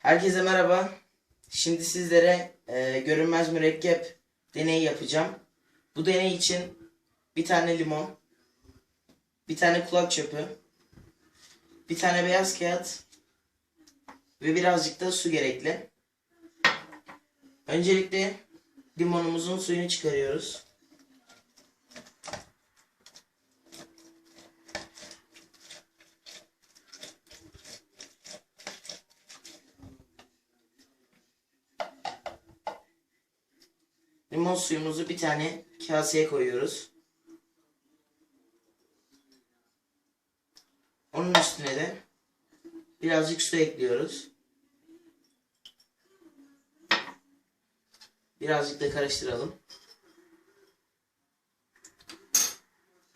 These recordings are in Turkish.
Herkese merhaba. Şimdi sizlere e, görünmez mürekkep deneyi yapacağım. Bu deney için bir tane limon, bir tane kulak çöpü, bir tane beyaz kağıt ve birazcık da su gerekli. Öncelikle limonumuzun suyunu çıkarıyoruz. Limon suyumuzu bir tane kaseye koyuyoruz. Onun üstüne de birazcık su ekliyoruz. Birazcık da karıştıralım.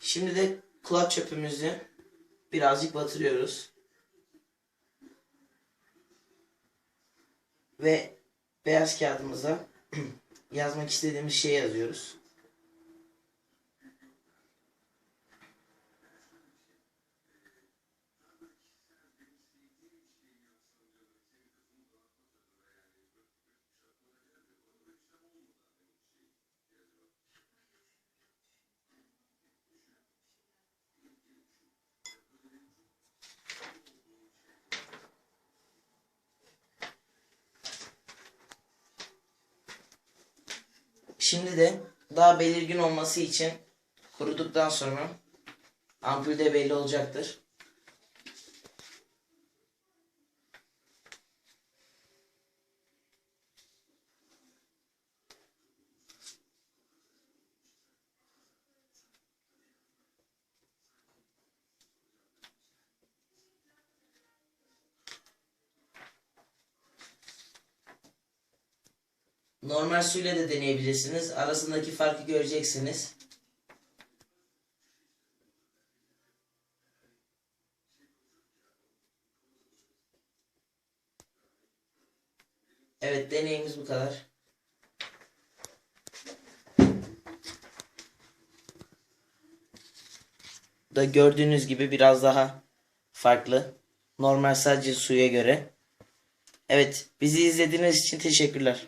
Şimdi de kulak çöpümüzü birazcık batırıyoruz. Ve beyaz kağıdımıza yazmak istediğimiz şeyi yazıyoruz. Şimdi de daha belirgin olması için kuruduktan sonra ampulde belli olacaktır. Normal suyla da deneyebilirsiniz. Arasındaki farkı göreceksiniz. Evet deneyimiz bu kadar. Da gördüğünüz gibi biraz daha farklı. Normal sadece suya göre. Evet bizi izlediğiniz için teşekkürler.